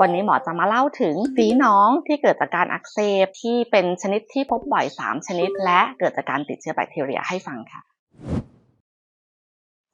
วันนี้หมอจะมาเล่าถึงฝีน้องที่เกิดจากการอักเสบที่เป็นชนิดที่พบบ่อย 3 ชนิด และเกิดจากการติดเชื้อแบคทีเรียให้ฟังค่ะ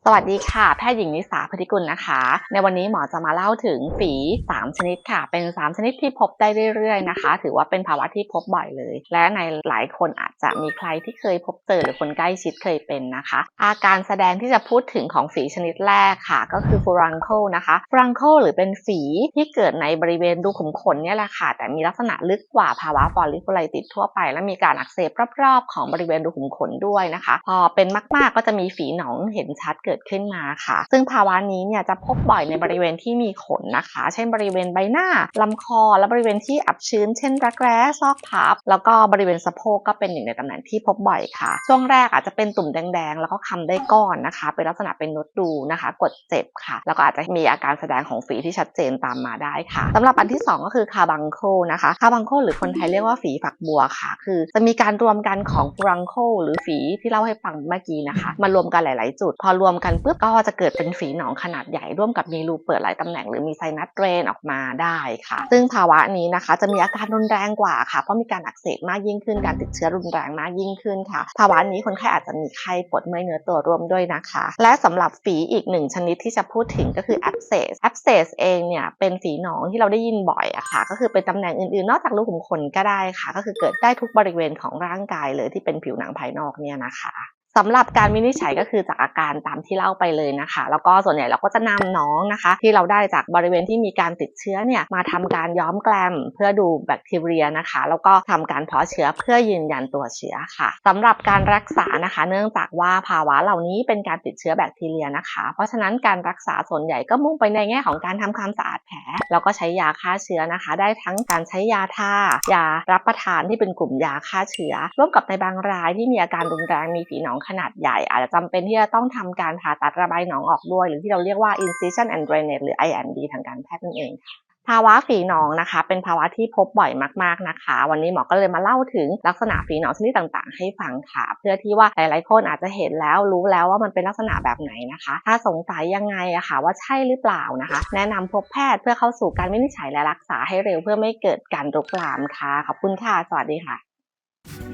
สวัสดีค่ะ แพทย์หญิงนิสาพธิกุลนะคะ ในวันนี้หมอจะมาเล่าถึงฝี 3 ชนิดค่ะ เป็น 3 ชนิดที่พบได้เรื่อยๆนะคะ ถือว่าเป็นภาวะที่พบบ่อยเลย และในหลายคนอาจจะมีใครที่เคยพบเจอหรือคนใกล้ชิดเคยเป็นนะคะ อาการแสดงที่จะพูดถึงของฝีชนิดแรกค่ะ ก็คือฟูรังโคนะคะฟูรังโคหรือเป็นฝีที่เกิดในบริเวณรูขุมขนเนี่ยแหละค่ะ แต่มีลักษณะลึกกว่าภาวะฟอลิคุไลติสทั่วไป และมีการอักเสบรอบๆ ของบริเวณรูขุมขนด้วยนะคะ พอเป็นมากๆก็จะมีฝีหนองเห็นชัดเกิดขึ้นมาค่ะ ซึ่งภาวะนี้เนี่ยจะพบบ่อยในบริเวณที่มีขนนะคะ เช่นบริเวณใบหน้าลำคอและบริเวณที่อับชื้น เช่นรักแร้ซอกพับ แล้วก็บริเวณสะโพกก็เป็นหนึ่งในตำแหน่งที่พบบ่อยค่ะ ช่วงแรกอาจจะเป็นตุ่มแดงๆ แล้วก็คำได้ก้อนนะคะ เป็นลักษณะเป็นนดดูนะคะ กดเจ็บค่ะ แล้วก็อาจจะมีอาการแสดงของฝีที่ชัดเจนตามมาได้ค่ะสำหรับอันที่สองก็คือคาบังโคนะคะคาบังโคหรือคนไทยเรียกว่าฝีฝักบัวค่ะ คือจะมีการรวมกันของฟรังโคหรือฝีที่เล่าให้ฟังเมื่อกี้นะคะมารวมกันหลาย ๆ จุด พอรวมกันปุ๊บก็จะเกิดเป็นฝีหนองขนาดใหญ่ร่วมกับมีรูเปิดหลายตำแหน่งหรือมีไซนัสเดรนออกมาได้ค่ะ ซึ่งภาวะนี้นะคะจะมีอาการรุนแรงกว่าค่ะเพราะมีการอักเสบมากยิ่งขึ้นการติดเชื้อรุนแรงมากยิ่งขึ้นค่ะ ภาวะนี้คนไข้อาจจะมีไข้ปวดเมื่อยเนื้อตัวร่วมด้วยนะคะ และสำหรับฝีอีกหนึ่งชนิดที่จะพูดถึงก็คือ abscess abscess เองเนี่ยเป็นฝีหนองที่เราได้ยินบ่อยอะค่ะ ก็คือเป็นตำแหน่งอื่นๆ นอกจากรูขุมขนก็ได้ค่ะ ก็คือเกิดได้ทุกบริเวณของร่างกายเลยที่เป็นผิวหนังภายนอกเนี่ยนะคะ สำหรับการวินิจฉัยก็คือจากอาการตามที่เล่าไปเลยนะคะ แล้วก็ส่วนใหญ่เราก็จะนำน้องนะคะ ที่เราได้จากบริเวณที่มีการติดเชื้อเนี่ยมาทำการย้อมแกลมเพื่อดูแบคทีเรียนะคะ แล้วก็ทำการเพาะเชื้อเพื่อยืนยันตัวเชื้อค่ะสำหรับการรักษานะคะ เนื่องจากว่าภาวะเหล่านี้เป็นการติดเชื้อแบคทีเรียนะคะ เพราะฉะนั้นการรักษาส่วนใหญ่ก็มุ่งไปในแง่ของการทำความสะอาดแผลแล้วก็ใช้ยาฆ่าเชื้อนะคะ ได้ทั้งการใช้ยาทายารับประทานที่เป็นกลุ่มยาฆ่าเชื้อร่วมกับในบางรายที่มีอาการรุนแรงมีฝีหนองขนาดใหญ่ อาจจะจำเป็นที่จะต้องทำการผ่าตัดระบายหนองออกด้วย หรือที่เราเรียกว่า incision and drainage หรือ IND ทางการแพทย์นั่นเองค่ะภาวะฝีหนองนะคะ เป็นภาวะที่พบบ่อยมากๆนะคะ วันนี้หมอก็เลยมาเล่าถึงลักษณะฝีหนองชนิดต่างๆ ให้ฟังค่ะ เพื่อที่ว่าหลายๆคนอาจจะเห็นแล้วรู้แล้วว่ามันเป็นลักษณะแบบไหนนะคะ ถ้าสงสัยยังไงอะค่ะว่าใช่หรือเปล่านะคะ แนะนำพบแพทย์เพื่อเข้าสู่การวินิจฉัยและรักษาให้เร็วเพื่อไม่เกิดการรุกลามค่ะขอบคุณค่ะสวัสดีค่ะ